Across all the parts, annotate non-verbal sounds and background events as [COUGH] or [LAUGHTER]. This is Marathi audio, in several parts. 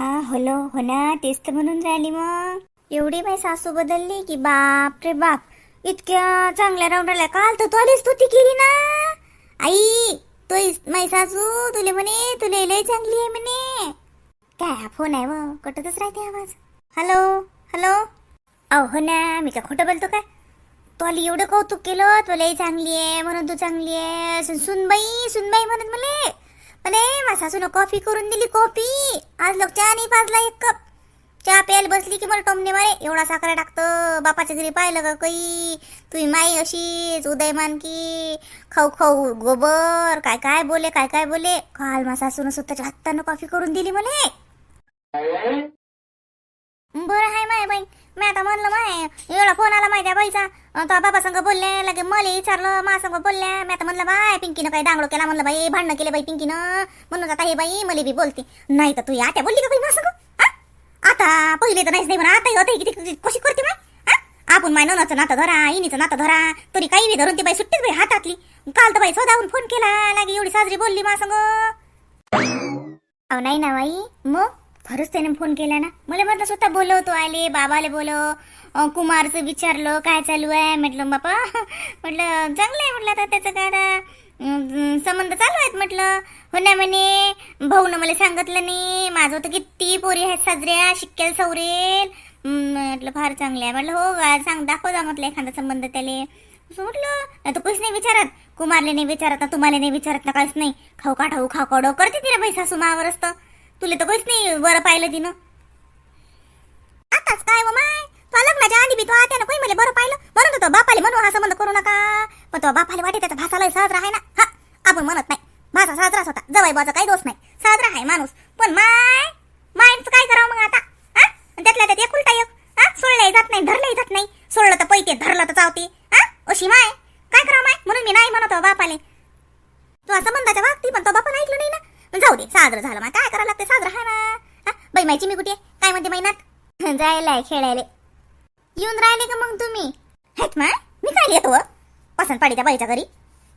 आ हलो हो ना तेच तर म्हणून राहिली मग. एवढी बाई सासू बदलली की बाप रे बाप. इतक्या चांगल्या राहून राहिल्या काल तर तू आलीच स्तुती केली ना. आई तो माई सासू तुले म्हणे तुले लय चांगली आहे म्हणे. काय हा फोन आहे व? कटतच राहते आवाज. Hello hello. अहो हो ना मी का खोटं बोलतो काय? तू आली एवढं कौतुक केलं तुलाही चांगली आहे म्हणून तू चांगली आहे. सुन- सुनबाई सुनबाई म्हणत मला. अरे मा सासूनं कॉफी करून दिली कॉफी. आज लोक चहा नाही पाजला एक कप. चहा प्यायला बसली की मला टोमने मारे एवढा साखर टाकतं. बापाच्या घरी पाहिलं का काही तुझी माई अशीच उदयमान की खाऊ खाऊ गोबर. काय काय बोले काय काय बोले. काल मा सासूनं स्वतःच्या हातानं कॉफी करून दिली मला. बरं आहे माय बाई. मी आता म्हणलं माय एवढा फोन आला माहिती बाईचा. तो बाबा संग बोलले लगे मला विचारलं मा संग बोलल्या. मी आता म्हणलं बाय पिंकीनं काही दांगडो केला. म्हणलं बाई भांडणं केले बाई पिंकीनं. म्हणून आता हे बाई मला बी बोलते. नाही तर तू आता बोलली का बाई मा संग? आता पहिले तर नाहीच नाही म्हणा. आता होते किती कशी करते माय? हा? आपण माय ननाचं नातं धरा इनीचं नातं धरा. तरी काही बी धरून ती बाई सुट्टीच बाई हातातली. काल तर बाई स्वतःहून फोन केला. लागे एवढी साजरी बोलली मा संग. अहो नाही ना बाई. मग? खरंच त्याने फोन केला ना. मला म्हटलं स्वतः बोलवतो आले बाबाले बोलव कुमारचं विचारलं काय चालू आहे? म्हटलं बापा [LAUGHS] म्हटलं चांगलं आहे म्हटलं आता त्याचं काय संबंध चालू आहेत? म्हटलं हो ना म्हणे भाऊनं मला सांगितलं नाही माझं तर किती पोरी आहेत साजऱ्या शिक्क्याला सवरेल. म्हटलं फार चांगले आहे. म्हटलं हो का सांग दाखव जा म्हटलं एखादा संबंध त्याले. म्हटलं नाही तर नाही विचारत. कुमारले नाही विचारत ना तुम्हाला नाही विचारत ना काहीच नाही. खाऊ का ठाऊ खाऊ काढो करते तिला पैसा सुमावर असतं. तुला तर काहीच नाही बरं पाहिलं तिनं. आताच काय माय? तो लग्नाच्या आधी बी तो आत्यानं कोणी मला बरं पाहिलं? म्हणून तो बापाले म्हणू हा संबंध करू नका. पण तो बापाले वाटे त्याचा भासाला साजरा आहे ना. हा आपण म्हणत नाही. भाषा साजराच होता. जवाई बाजा काही दोष नाही. साजरा आहे माणूस. पण माय मायचं काय करावं मग आता हा आणि त्यातल्या त्यात एकुलता एक हा सोडलंही जात नाही धरलंही जात नाही सोडलं तर पैते धरलं तर चावते हा अशी माय काय करावं माय म्हणून मी नाही म्हणत हो बापाले तू संबंधाच्या वागती पण तो बापा ऐकलं नाही ना मग जाऊ दे साजरं झालं मग काय करावं लागते साजरं आहे ना हा मी कुठे? काय म्हणते महिन्यात जायला खेळायला. येऊन राहिले का मग तुम्ही? हेच माय मी काय येतो पसंत पाडीच्या बाईच्या घरी.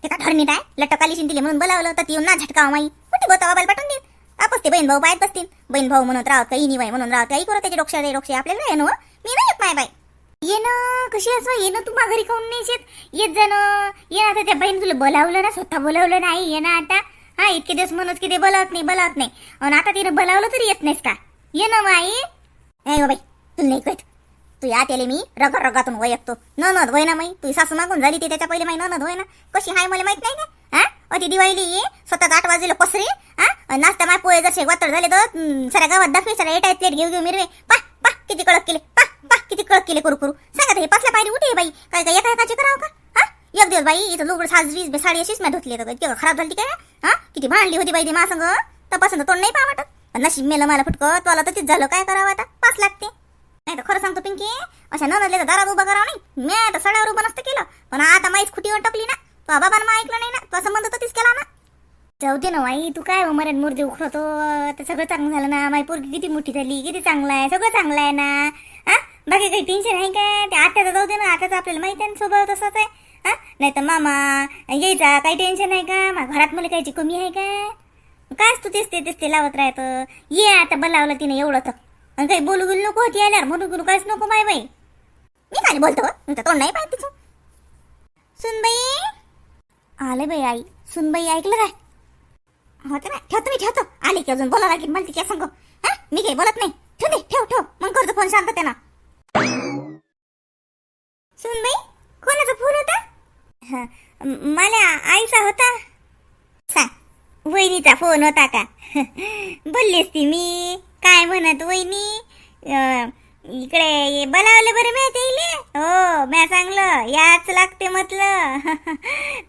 ते का ठरणी काय लटक आली शिंदिली म्हणून बोलावलं तर येऊन ना झटकाव माई. कुठे गोता बाबाला पाठवून देईल आपस ते बहीण भाऊ बाहेर बसतील. बहीण भाऊ म्हणून राहत काही इनी बाई म्हणून राहत काही करू त्याचे डोक्षे डोक्षे आपल्याला येणं मी नाही येत माय बाई. ये ना कशी असं ये ना तू घरी खाऊन नाही येत. येत जा ना. ये ना आता त्या बहीण तुला बोलावलं ना स्वतः बोलावलं नाही. ये ना आता. हा इतके दिवस म्हणत की ते बोलावत नाही बोलावत नाही. आणि आता तिने बोलावलं तरी येत नाहीस का? ये ना माई. ए गो बाई नाही कळत तू या त्याले मी रगा रगातून वयकतो ननद होय ना माई. तू सासू मागून झाली ती त्याच्या पहिले माई ननद होय ना. कशी हाय मला माहीत नाही का हा? अति दिवाळी स्वतःच आठ वाजले पसरी. हा? नाश्ता माय पोहे जसे वातड झाले तर साऱ्या गावात दाखवे साऱ्या एटा प्लेट घेऊ घेऊ मिरवे. पा पा किती कडक केले. पा पा किती कडक केले करू करू सांगा हे पाचल्या पायरी उठे बाई. काय काय एका एकाचे करावं का? हा? एक दिवस बाई इथं लुगड साजरी साडी अशीच मी धुतली तर खराब झाली काय? हा? किती भांडली होती बाई ती मासंग. तपासून तोंड नाही पा वाटत. नशीब मेलं मला फुटकं तुला तर तीच झालं. काय करावं आता? पाच लागते. नाही तर खरं सांगतो पिंकी अशा ननदले तर दारात उभं करावं नाही. मी आता सड्यावर उभं नसतं केलं. पण आता माईच खुटीवर टाकली ना. तो बाबांना मग ऐकलं नाही ना. तो संबंध तर तीच केला ना. जाऊ दे ना आई तू काय हो मरण मुर्दे उखडतो? ते सगळं चांगलं झालं ना. माई पोरगी किती मोठी झाली किती चांगलं आहे सगळं चांगलं आहे ना. हा? बाकी काही टेन्शन आहे काय? ते आत्याचं जाऊ दे ना. आत्याचं आपल्याला माहिती आहे ना सोबत तसंच आहे. हा? नाही तर मामा यायचा काही टेन्शन आहे का? मा घरात मला कायची कमी आहे का? कायच तू तेच ते तेच ते लावत राहतं? ये आता बोलावलं तिने एवढं तर. आणि काही बोलू गेलो नको होती आल्यावर म्हणून गेलो काहीच नको माय बाई. मी काय बोलतो तुमचं तोंड नाही पाहिजे तिचं? सुनबाई? आले बाई आई. सुनबाई ऐकलं काय? होतं ना. ठेवतो मी ठेवतो. आले की अजून बोलावं लागेल मला तिच्या सांगू. हा? मी काही बोलत नाही. ठेव दे ठेव ठेव. मग करतो फोन शांत त्यांना. सुनबाई कोणाचा फोन होता? हा, मला आईचा होता. वहिनीचा फोन होता का? बोललीस ती मी. काय म्हणत वहिनी? इकडे बोलावलं बरं मी हो म्या सांगलं याच लागते म्हटलं.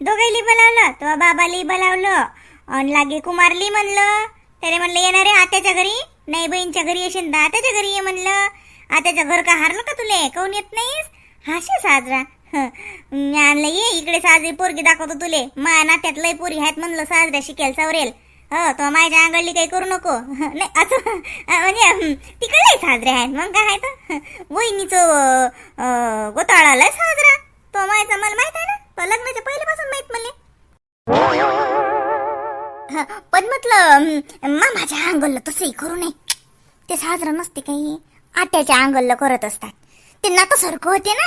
दोघाईली बोलावलं तो बाबाली बोलावलं. आणि लागे कुमारली म्हणलं त्याने म्हणलं येणारे आत्याच्या घरी? नाही बहीणच्या घरी येशील तर आत्याच्या घरी ये म्हणलं. आत्याच्या घर का हारलं का तुले? काऊन येत नाहीस? हाशे साजरा [LAUGHS] आणलं ये इकडे साजरी पोरगी दाखवतो तुले. माया नात्यात लय पोरी आहेत म्हणलं साजऱ्या शिकेल सवरेल. हो तो माझ्या अंगडली काही करू नको. [LAUGHS] नाही असं म्हणजे तिकडे साजरे आहेत. मग काय आहे तर? [LAUGHS] वहिनीचं गोताळाला साजरा. तो मायचा मला माहीत आहे ना? लग्नाच्या पहिल्यापासून माहीत मला पण म्हटलं मामाच्या अंगलला तसंही करू नये. ते साजरा नसते काही. आट्याच्या अंगलला करत असतात. ते नातासारखं होते ना.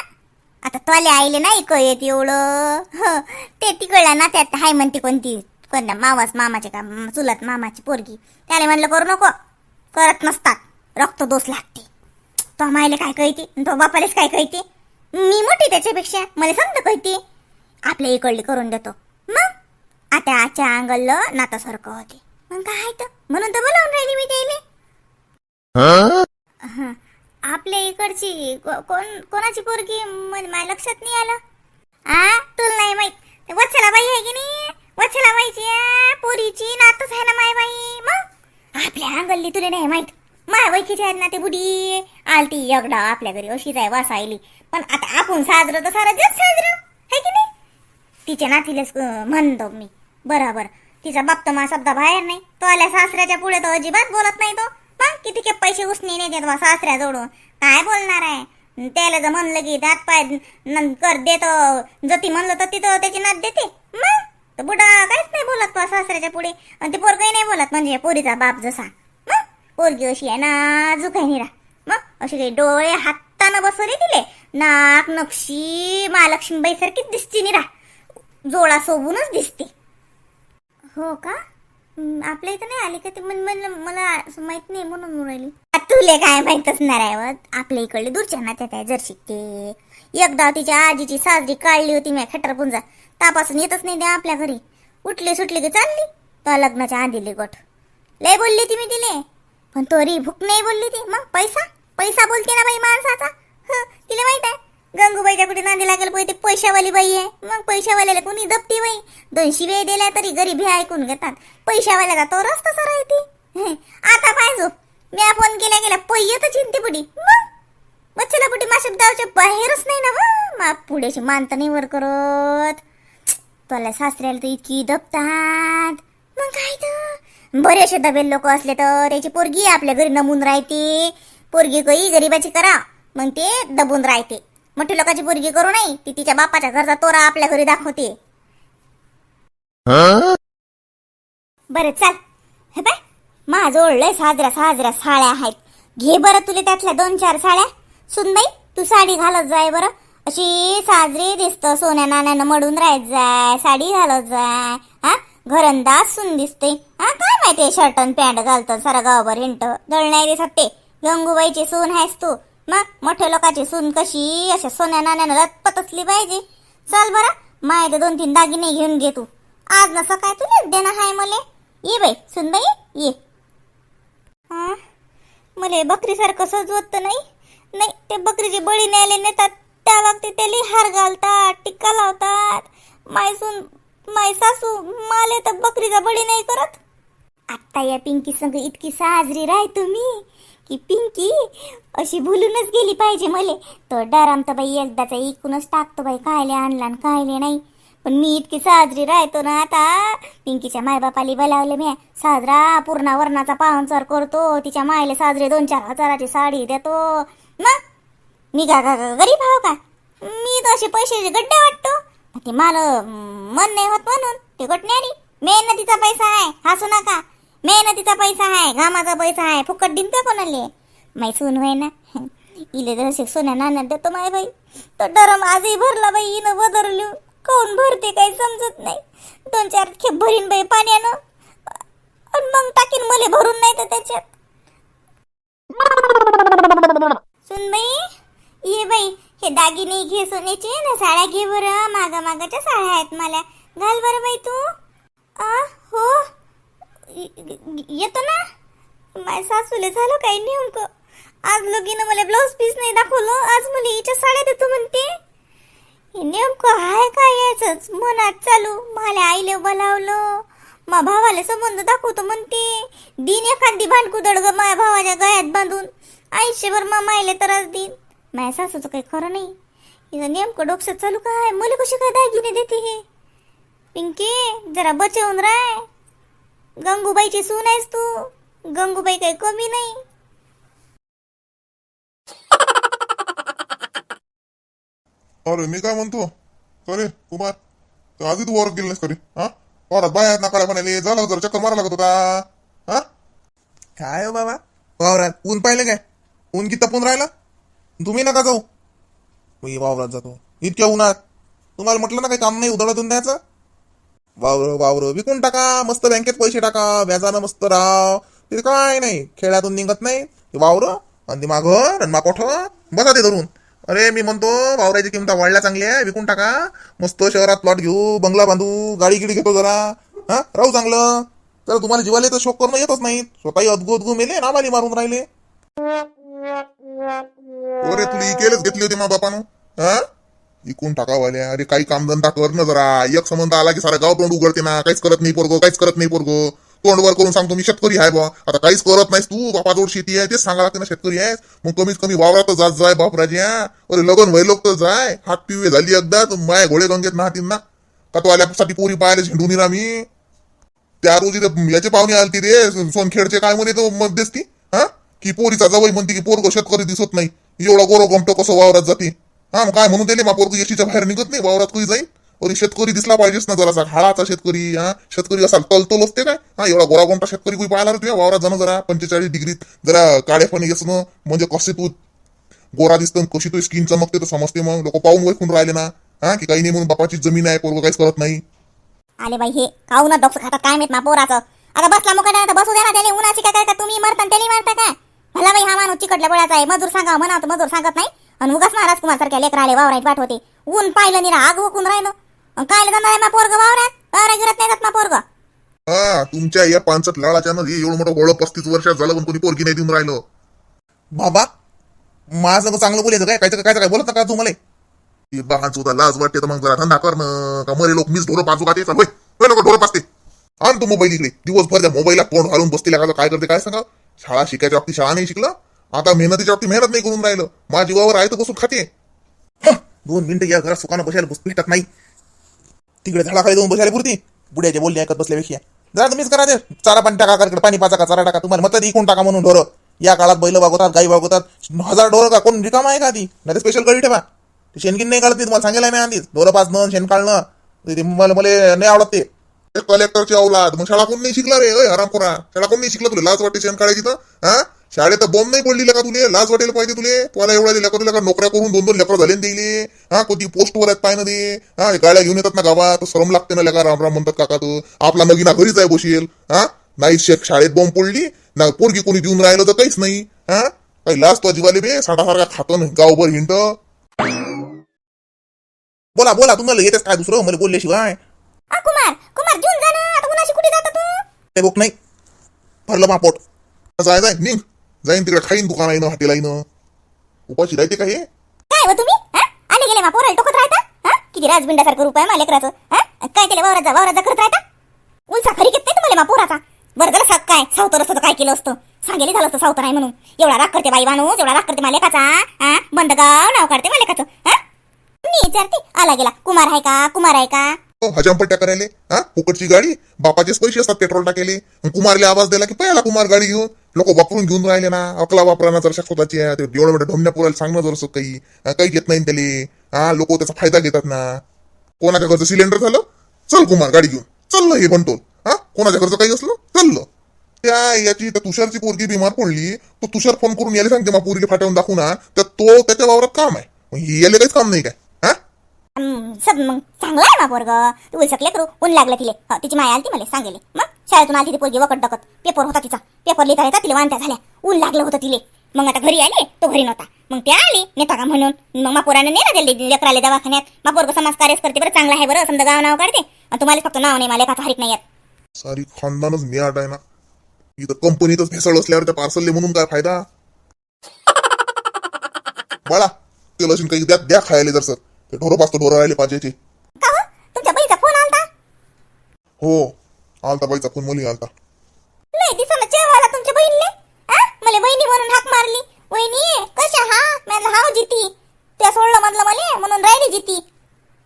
आता तोले आईले नाही क येत एवढं? ह ते तिकडल्या नात्यात हाय म्हणते कोणती कोणत्या मावास मामाचे का चुलत मामाची पोरगी. त्याला म्हणलं करू नको करत नसतात रक्त दोष लागते. तो मायले काय कळते? तो बापालेच काय कळते? मी मोठी त्याच्यापेक्षा मला समजा कळते. आपल्या इकडली करून देतो. मग? आता आजच्या अंगललं नातासारखं होते. मग काय तर म्हणून तर बोलावून राहिली मी त्याले. हं. आपल्या इकडची को- कोण कोणाची पोरगी? म्हणजे माझ्या लक्षात नाही आलं. आ तुला नाही माहीत. वत्सला बाई आहे की नाही? वत्सला बाईची पोरीची नातच आहे ना माय बाई मग आपल्या अंगल्ली तुला नाही माहीत. माय वैकीची आहेत ना ते बुडी. आलती एकदा आपल्या घरी अशीच आहे वास आली पण आता आपण साजरं तर सारा जग साजरं. है की नाही? तिच्या नातीलाच अं, म्हणतो मी. बरोबर. तिचा बाप तर माझा शब्द बाहेर नाही. तो आल्या सासऱ्याच्या पुढे तो अजिबात बोलत नाही तो. पा किती के पैसे उसने नाही देत बा सासऱ्या जोडून काय बोलणार आहे? त्याला जर म्हणलं की दात पाय कर देतो जती म्हणलं तर तिथं त्याची नात देते. मग? तर बुडा काहीच नाही बोलत तो सासऱ्याच्या पुढे. आणि ते पोरगही नाही बोलत म्हणजे पोरीचा बाप जसा. मग? पोरगी अशी आहे ना जुकाय निरा. मग? अशी काही डोळे हातानं बसवले दिले नाक नक्षी महालक्ष्मीबाई सारखीच दिसते निरा. जोळा सोबूनच दिसते. हो का? आपल्या इथं नाही आली का ते? मन म्हण- मला असं माहीत नाही म्हणून म्हणून राहिली. तुले काय माहीत असणार आहे व? आपल्या इकडले दूरच्या नात्यात आहे जर शिकते. एकदा तिच्या आजीची साजरी काढली होती मी खटरपुंजा तापासून येतच नाही द्या आपल्या घरी. उठली सुटली की चालली तर लग्नाच्या आधीले गोठ लय बोलली ती मी तिले. पण तोरी भूक नाही बोलली ती. मग पैसा? पैसा बोलते ना बाई माणसाचा. तिला माहीत आहे. गंगूबाईच्या कुठे नांदी लागेल पाहिजे ते पैशावाली बाई आहे. मग पैशावाल्याला कोणी दपती बाई? दोन शिवे दिल्या तरी गरीब हे ऐकून घेतात. पैशावाल्याला तो रस्ता तसा राहते आता पाहिजो मी फोन केला गेला पय्य तर चिंते पुढी मग बच्चला पुढे माझ्या शब्दाच्या बाहेरच नाही ना मग? मा पुढेची मानता नाही वर करत. तुला सासऱ्याला तर इतकी दबतात. मग काय तर? बरेचसे दबेल लोक असले तर त्याची पोरगी आपल्या घरी नमून राहते. पोरगी काही गरीबाची करा. मग ते दबून राहते. मोठ्या लोकांची पोरगी करू नाही ती तिच्या बापाच्या घरचा तोरा आपल्या घरी दाखवते. बरं चाल. हे बाय माझं लय साजऱ्या साजऱ्या साड्या आहेत. घे बरं तुला त्यातल्या दोन चार साड्या. सुनबाई तू साडी घालत जाय बरं. अशी साजरी दिसत सोन्या नाण्यानं मडून राहत जाय. साडी घालत जाय. हा? घरंदाज सुन दिसते हा काय माहिती शर्ट आणि पॅन्ट घालतं सारा गावभर हिंट. दळ नाही दिसत ते गंगूबाईची सून आहेस तू. मग मोठ्या लोकांची सून कशी अशा सोन्या नाण्यानं रत्पत असली पाहिजे. चल बरं माय ते दोन तीन दागिने घेऊन घे तू. आज ना सकाळ तुलाच देणं हाय मले. ये बाई सुन बाई ये. हा? मले बकरीसारखं सजवत नाही. नाही ते बकरीचे बळी न्यायला नेतात. त्या बाबतीत त्याला हार घालतात टिक्का लावतात. माय सून माय सासू माले तर बकरीचा बळी नाही करत. आत्ता या पिंकी संग इतकी साजरी राह तुम्ही की पिंकी अशी भुलूनच गेली पाहिजे मले. तर डराम तर बाई एकदाचा इकूनच टाकतो बाई कायले आणला आणि कायले नाही. पण मी इतकी साजरी राहतो ना आता. पिंकीच्या मायबापाली बोलावले मी साजरा पूर्ण वर्णाचा पाहुणचार करतो तिच्या मायले साजरे दोन चार हजाराची साडी देतो. मग? मी का गरीब आहो का? मी तर असे पैशाचे गड्डे वाटतो. ते मला मन नाही होत म्हणून ते गटण्यारी मेहनतीचा पैसा आहे हसू नका. मेहनतीचा पैसा आहे घामाचा पैसा आहे फुकट दिन का कोणाले? माई सून होय ना. इले जसे सोन्या नाण्यात देतो माय बाई. तो डरम आजही भरला बाई इनं बदरली कोण भरते काही समजत नाही. दोन चार खेप भरीन बाई पाण्यानं. आणि मग टाकीन मले भरून नाही तर त्याच्यात. सुनबाई ये बाई. हे दागिने घे सोन्याचे ना साड्या घे बरं. मागा मागाच्या साड्या आहेत मला. घाल बरं बाई तू. आ हो. येतो ना? माझ्या सासूले झालं काही नेमकं. आज लगीनं मला ब्लाऊज पीस नाही दाखवलं. आज मला हिच्या साड्या देतो म्हणते. हे नेमकं हाय काय यायचंच मनात चालू. मला आईले बोलावलं. मा भावाला संबंध दाखवतो म्हणते. दिन एखादी भांडकुदड ग माझ्या भावाच्या गळ्यात बांधून. आयुष्यभर मा मायले त्रास देईन. माझ्या सासूचं काही खरं नाही. हिचं नेमकं डोक्यात चालू काय? मला कशी काय दागिने देते हे? पिंकी जरा बचवून राय. गंगूबाईची सून आहेस तू. गंगूबाई काही कमी नाही. अरे मी काय म्हणतो? करे कुमार. तर आधी तू वर गेली नाहीस करे हा? वरात बाहेर ना काळ्या म्हणाले झालं जर चक्कर मारा लागत होता. हा? काय हो बाबा? वावरात ऊन पाहिलं काय? ऊन किती तपून राहिलं? तुम्ही नका जाऊ. मी वावरात जातो. इतक्या उन्हात. तुम्हाला म्हटलं ना काही काम नाही उधळतून द्यायचं? वावर वावर. विकून टाका मस्त बँकेत पैसे टाका व्याजानं मस्त राव. तिथे काय नाही खेळातून निघत नाही. ते वावर आणि ते माघर आणि मा बसा ते धरून. अरे मी म्हणतो वावराची किंमत वाढल्या चांगली आहे विकून टाका. मस्त शहरात प्लॉट घेऊ बंगला बांधू गाडी गिडी घेतो जरा. हा? राहू चांगलं. तर तुम्हाला जीवाले तर शोक करणं येतच नाही. स्वतःही अदगू अदगू मेले नामाली मारून राहिले. अरे तुला केलंच घेतली होती मा बापानं. हा? इकून टाकावाल्या अरे काही कामधंदा कर ना जरा. एक संबंध आला की सारा गाव तोंड उघडते ना. काहीच करत नाही पोरगो काहीच करत नाही पोरगो. तोंड वर करून सांगतो मी शेतकरी आहे बा आता काहीच करत नाहीस तू. बापाजवळ शेती आहे तेच सांगा लागते ना शेतकरी आहेस. मग कमीत कमी वावरात जात जाय बापराजी हा. अरे लगन वय लोक तर जाय. हात पिवे झाली एकदा तर माय घोडे गंगेत नाहतीन ना. का तो आल्यासाठी पोरी पाहायला झेंडून येईन मी. त्या रोजी याचे पाहुणे आलती रे. सोनखेडचे काय म्हणे तो मध्यस्थी? हा? की पोरीचा जवळ म्हणते की पोरग शेतकरी दिसत नाही. एवढा गोरो गमटो कसं वावरात जाते? हा मग काय म्हणून दिले मा पोरग एसटीच्या बाहेर निघत नाही वावरात कोणी जाईल? अरे शेतकरी दिसला पाहिजेच ना जरासा. हाळाचा शेतकरी हा? शेतकरी असा तलतोल असते काय? हा एवढा गोरागोंटा शेतकरी कोणी पाहिला रे तुझ्या वावरात? जाणं जरा पंचेचाळीस डिग्रीत जरा काळेपणी येसणं म्हणजे कसे तू गोरा दिसतं कशी तू स्किन चमकते तर समजते मग. लोक पाहून वैकून राहिले ना हा? की काही नाही म्हणून बापाची जमीन आहे पोरग काहीच करत नाही. आले बाई हे काऊ ना डॉक्टर खातात? काय माहीत ना पोराचं? आता बसला मुकडा आता बसू द्या ना त्याने उन्हाची काय काय का तुम्ही मरता त्याने मरता काय? मला बाई हा माणूस चिकटल्या बळाचा आहे. मजूर सांगा म्हणा मजूर सांगत नाही. आणि उगाच महाराज कुमार सारख्या लेकराले वावरात पाठ होते. ऊन पाहिलं निरा आग हुकून राहिलं. आणि काय जाणार आहे मा पोरग वावरात वावरात गिरत नाही जात मा पोरग. हा तुमच्या या पानसट लाळाच्या नदी एवढं मोठं गोळ पस्तीस वर्षात झालं पण कोणी पोरगी नाही देऊन राहिलं. बाबा माझं चांगलं बोलायचं काय? काय काय काय बोलत नका तू मला. ती बहान सुद्धा लाज वाटते तर मग जरा धंदा कर ना. का मरे लोक मीच ढोरं पाजू खाते होय. होय लोक ढोरं पाजते. आण तू मोबाईल इकडे. दिवसभर त्या मोबाईलला तोंड घालून बसते का काय करते काय सांगा? शाळा शिकायच्या बाबतीत शाळा नाही शिकलं? आता मेहनतीच्या बाबतीत मेहनत नाही करून राहिलं. माझ्या जीवावर आहे तर बसून खाते. दोन मिनिटं या घरात सुखानं बसायला बस भेटत नाही. तिकडे झाडाखाली जाऊन बसायला पुरती. बुड्याचे बोलणे ऐकत बसल्यापेक्षा. जरा तुम्हीच करा ते. चारा पाणी टाका इकडे पाणी पाचा का चारा टाका. तुम्हाला मत इकून टाका म्हणून ढोरं. या काळात बैल वागवतात गाई वागवतात. हजार ढोरं का कोण रिकामा आहे का ती? नाही स्पेशल गळी ठेवा. ते शेणकीन नाही काढत ती तुम्हाला सांगायला नाही आधीच ढोरं पाचणं शेण काढणं. ते मला मला नाही आवडत ते. कलेक्टरची औलाद. मग शाळा कोण नाही शिकला रे? हरामखोरा. शाळा कोण नाही शिकला तुला? लाज वाटते शेण काढायची तर? हा? शाळेत तर बॉम्ब नाही पडली का तुले? लाज वाटेल पाहिजे तुले. तुला एवढा का तुला? नोकऱ्या करून दोन दोन लेकरं झाले ना दिले हा कोणती पोस्टवर आहेत पाय ना दे हा गाड्या घेऊन येतात ना गावात. श्रम लागते ना लेका राम राम म्हणतात काका तू आपला नगीना घरीच आहे बशील हा? नाही शाळेत बॉम्ब पडली. ना पोरगी कोणी देऊन राहिलं तर काहीच नाही. हा? काही लाज तो जीवाले बे. साठासारखा खातं गावभर हिंट बोला बोला तुम्हाला येतेच काय दुसरं? मला बोलल्याशिवाय. कुमार कुमार जून जा ना. आता उन्हाशी कुठे जाता तू? ते बुक नाही. भरलं मापोट. जाय जाय निघ. जाईन तिकडे खाईन दुकान आहे ना हॉटेल आहे ना. उपाशी राहते का हे? काय हो तुम्ही? हा? आले गेले मा पोराला टोकत राहता हा? किती राजबिंडासारखं रूप आहे मालेकराचं काय केलं वावरात जा वावरात जा करत राहता उलसा खरी घेत नाही तुम्हाला मा पोराचा? बरं झालं सात काय? सावतर असतं तर काय केलं असतं? सांगेल झालं असतं सावतर आहे म्हणून. एवढा राग करते बाई माणूस एवढा राग करते मालेकाचा हा? बंद गाव नाव काढते मालेकाचं हा? मी विचारते आला गेला कुमार आहे का? कुमार आहे का? हो, हजामपट्ट्या करायले. हा? फुकटची गाडी बापाचेच पैसे असतात पेट्रोल टाकेले कुमारला कुमारले आवाज दिला की पहिला कुमार गाडी घेऊन लोक वापरून घेऊन राहिले ना. अकला वापराना जर स्वतःची आहे. एवढं मोठं ढोमण्या पुरायला सांगणं जर काही काही घेत नाही त्याले. हा लोक त्याचा फायदा घेतात ना. कोणाच्या घरचं सिलेंडर झालं? चल कुमार गाडी घेऊन. चाललं हे बनतो हा? कोणाच्या घरचं काही असलं? चाललं त्या याची त्या तुषारची पोरगी बिमार पडली. तो तुषार फोन करून यायला सांगते मग पोरगी फाटवून दाखवू ना. तर तो त्याच्या वावरात काम आहे. मग याला काहीच काम नाही काय? सब मग चांगला आहे मा पोरग? तू शकले करू? ऊन लागलं तिले. तिची माय आली मला सांगेले. मग शाळेतून आली ती पोरगी वकट डकत. पेपर होता तिचा. पेपर लिहिता येता तिला वांत्या झाल्या. ऊन लागलं होतं तिले. मग आता घरी आली? तो घरी नव्हता. मग ते आली नेता का म्हणून? मग मापुराने नेला दिले लेकराले दवाखान्यात. मापोरग समाज कार्यच करते बरं चांगला आहे बरं. समजा गाव नाव काढते. आणि तुम्हाला फक्त नाव नाही मला लेखाचं हरिक नाही येत. सारी खानदानच मियाट आहे ना. इथं कंपनीतच भेसळ असल्यावर त्या पार्सलले म्हणून काय फायदा? बाळा ते लसूण काही द्या द्या खायला जर सर. ते ढोरं पाचतं ढोरं राहिले पाहिजे का हो? तुमच्या बहीचा फोन आलता? हो आलता बाईचा फोन मुली आलता. नाही दिसा चेवाला तुमच्या बहिणीले. आ? मला बहिणी म्हणून हाक मारली. वहिनी कशा? हा? म्हणलं हाव जिती. त्या सोडलं म्हणलं मला म्हणून राहिली जिती.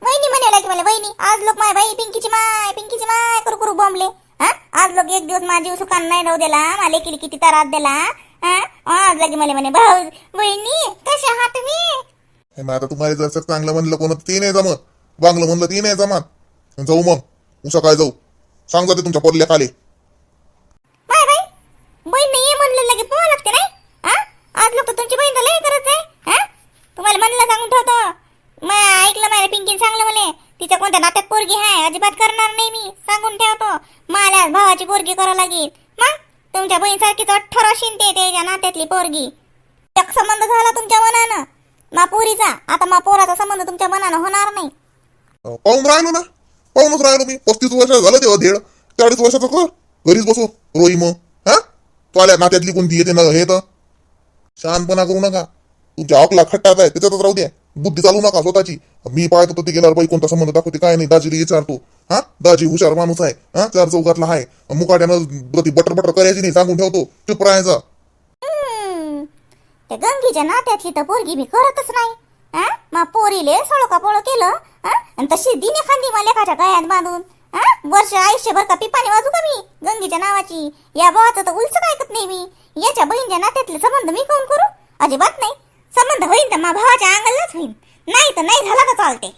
वहिनी म्हणायला की मला वहिनी आज लोक माय बाई पिंकीची माय पिंकीची माय करू करू बॉम्बले हा आज लोक एक दिवस माझी सुखान नाही राहू दिला मला किती किती त्रास दिला हा आज लगे मला म्हणे भाऊ वहिनी कशा? हा तुम्ही? ना आता तुम्हाला जर चांगलं म्हणलं कोण ते नाही जमत. चांगलं म्हणलं ते नाही जमत. जाऊ मग. उसा काय जाऊ. सांग जाते तुमच्या पोरल्या खाली. बहीण लगे नाही? तुमची बहीण लय आहे. तुम्हाला म्हणलं सांगून ऐकलं पिंकीन सांगलं तिच्या कोणत्या नात्यात पोरगी अजिबात करणार नाही मी. सांगून ठेवतो. भावाची पोरगी करावं लागेल. मग तुमच्या अठ्ठर ते त्याच्या नात्यातली पोरगी. एक संबंध झाला तुमच्या मनानं? मा पोरीचा. आता मा पोराचा संबंध तुमच्या मनानं होणार नाही. पाहून राहिलो ना. पाहूनच राहिलो मी. पस्तीस वर्ष झालं तेव्हा धेड चाळीस वर्षाचं कर. घरीच बसो. रोई मग. हा? तो नात्यातली कोणती येते ना हे तर. शहानपणा करू नका. तुमच्या अकला खट्टात आहे. त्याच्यातच राहू द्या बुद्धी चालू नका स्वतःची. मी पाहतो होतो ते गेल्यावर बाई कोणता संबंध दाखवते काय नाही. दाजीला विचारतो. हा? दाजी हुशार माणूस आहे. हा? चार चौकातला आहे. मुकाट्यानं गती बटर बटर करायची नाही. सांगून ठेवतो. चुप राहायचा. त्या गंगीच्या नात्यातली तर पोरगी मी करतच नाही. हा? मा पोरीले सळका पोळ केलं हा? आणि तशी दिने खांदी मला लेखाच्या गळ्यात बांधून हा? वर्ष आयुष्यभर का पिपाने वाजू का मी? गंगीच्या नावाची. या भावाचं तर उलच ऐकत नाही मी? याच्या बहिणीच्या नात्यातले संबंध मी कोण करू? अजिबात नाही. संबंध होईन तर मा भावाच्या अंगालाच होईन. नाही तर नाही झाला तर चालते?